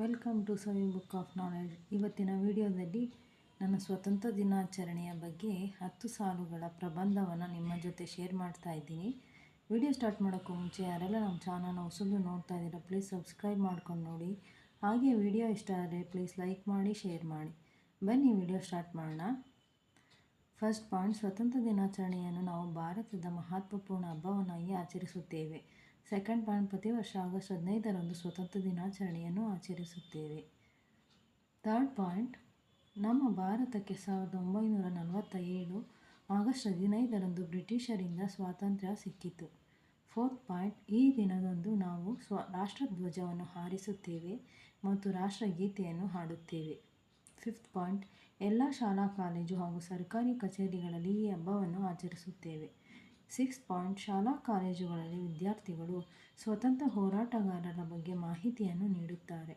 Welcome to Savi book of knowledge. ಇವತ್ತಿನ ವಿಡಿಯೋದಲ್ಲಿ ನನ್ನ ಸ್ವತಂತ್ರ ದಿನಾಚರಣೆಯ ಬಗ್ಗೆ ಹತ್ತು ಸಾಲುಗಳ ಪ್ರಬಂಧವನ್ನು ನಿಮ್ಮ ಜೊತೆ ಶೇರ್ ಮಾಡ್ತಾ ಇದ್ದೀನಿ. ವಿಡಿಯೋ ಸ್ಟಾರ್ಟ್ ಮಾಡೋಕ್ಕೂ ಮುಂಚೆ ಯಾರೆಲ್ಲ ನಮ್ಮ ಚಾನಲ್ನ ಹೊಸದು ನೋಡ್ತಾ ಇದ್ದೀರಾ ಪ್ಲೀಸ್ ಸಬ್ಸ್ಕ್ರೈಬ್ ಮಾಡ್ಕೊಂಡು ನೋಡಿ. ಹಾಗೆ ವಿಡಿಯೋ ಇಷ್ಟ ಆದರೆ ಪ್ಲೀಸ್ ಲೈಕ್ ಮಾಡಿ ಶೇರ್ ಮಾಡಿ. ಬನ್ನಿ, ವಿಡಿಯೋ ಸ್ಟಾರ್ಟ್ ಮಾಡೋಣ. ಫಸ್ಟ್ ಪಾಯಿಂಟ್ ಸ್ವತಂತ್ರ ದಿನಾಚರಣೆಯನ್ನು ನಾವು ಭಾರತದ ಮಹತ್ವಪೂರ್ಣ ಹಬ್ಬವನ್ನಾಗಿ ಆಚರಿಸುತ್ತೇವೆ. ಸೆಕೆಂಡ್ ಪಾಯಿಂಟ್ ಪ್ರತಿ ವರ್ಷ ಆಗಸ್ಟ್ ಹದಿನೈದರಂದು ಸ್ವತಂತ್ರ ದಿನಾಚರಣೆಯನ್ನು ಆಚರಿಸುತ್ತೇವೆ. ಥರ್ಡ್ ಪಾಯಿಂಟ್, ನಮ್ಮ ಭಾರತಕ್ಕೆ ಸಾವಿರದ ಒಂಬೈನೂರ ನಲವತ್ತ ಏಳು ಆಗಸ್ಟ್ ಹದಿನೈದರಂದು ಬ್ರಿಟಿಷರಿಂದ ಸ್ವಾತಂತ್ರ್ಯ ಸಿಕ್ಕಿತು. ಫೋರ್ತ್ ಪಾಯಿಂಟ್, ಈ ದಿನದಂದು ನಾವು ಸ್ವ, ರಾಷ್ಟ್ರಧ್ವಜವನ್ನು ಹಾರಿಸುತ್ತೇವೆ ಮತ್ತು ರಾಷ್ಟ್ರಗೀತೆಯನ್ನು ಹಾಡುತ್ತೇವೆ. ಫಿಫ್ತ್ ಪಾಯಿಂಟ್, ಎಲ್ಲ ಶಾಲಾ, ಕಾಲೇಜು ಹಾಗೂ ಸರ್ಕಾರಿ ಕಚೇರಿಗಳಲ್ಲಿ ಈ ಹಬ್ಬವನ್ನು ಆಚರಿಸುತ್ತೇವೆ. ಸಿಕ್ಸ್ ಪಾಯಿಂಟ್ ಶಾಲಾ ಕಾಲೇಜುಗಳಲ್ಲಿ ವಿದ್ಯಾರ್ಥಿಗಳು ಸ್ವತಂತ್ರ ಹೋರಾಟಗಾರರ ಬಗ್ಗೆ ಮಾಹಿತಿಯನ್ನು ನೀಡುತ್ತಾರೆ.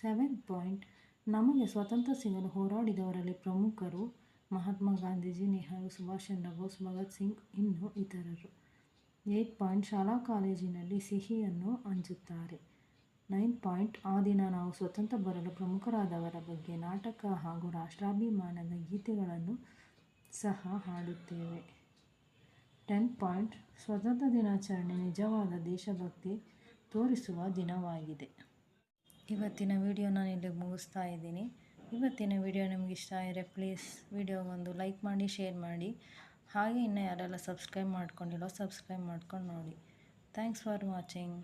ಸೆವೆನ್ ಪಾಯಿಂಟ್, ನಮಗೆ ಸ್ವತಂತ್ರ ಸಿಗಲು ಹೋರಾಡಿದವರಲ್ಲಿ ಪ್ರಮುಖರು ಮಹಾತ್ಮ ಗಾಂಧೀಜಿ, ನೆಹರು, ಸುಭಾಷ್ ಚಂದ್ರ ಬೋಸ್, ಭಗತ್ ಸಿಂಗ್, ಇನ್ನು ಇತರರು. ಏಯ್ಟ್ ಪಾಯಿಂಟ್, ಶಾಲಾ ಕಾಲೇಜಿನಲ್ಲಿ ಸಿಹಿಯನ್ನು ಹಂಚುತ್ತಾರೆ. ನೈನ್ ಪಾಯಿಂಟ್, ಆ ದಿನ ನಾವು ಸ್ವತಂತ್ರ ಬರಲು ಪ್ರಮುಖರಾದವರ ಬಗ್ಗೆ ನಾಟಕ ಹಾಗೂ ರಾಷ್ಟ್ರಾಭಿಮಾನದ ಗೀತೆಗಳನ್ನು ಸಹ ಹಾಡುತ್ತೇವೆ. ಟೆನ್ ಪಾಯಿಂಟ್ ಸ್ವತಂತ್ರ ದಿನಾಚರಣೆ ನಿಜವಾದ ದೇಶಭಕ್ತಿ ತೋರಿಸುವ ದಿನವಾಗಿದೆ. ಇವತ್ತಿನ ವಿಡಿಯೋ ನಾನು ಇಲ್ಲಿ ಮುಗಿಸ್ತಾ ಇದ್ದೀನಿ. ಇವತ್ತಿನ ವಿಡಿಯೋ ನಿಮ್ಗೆ ಇಷ್ಟ ಆದರೆ ಪ್ಲೀಸ್ ವಿಡಿಯೋಗೊಂದು ಲೈಕ್ ಮಾಡಿ ಶೇರ್ ಮಾಡಿ. ಹಾಗೆ ಇನ್ನೂ ಯಾರೆಲ್ಲ ಸಬ್ಸ್ಕ್ರೈಬ್ ಮಾಡ್ಕೊಂಡಿಲ್ಲ ಸಬ್ಸ್ಕ್ರೈಬ್ ಮಾಡ್ಕೊಂಡು ನೋಡಿ. Thanks for watching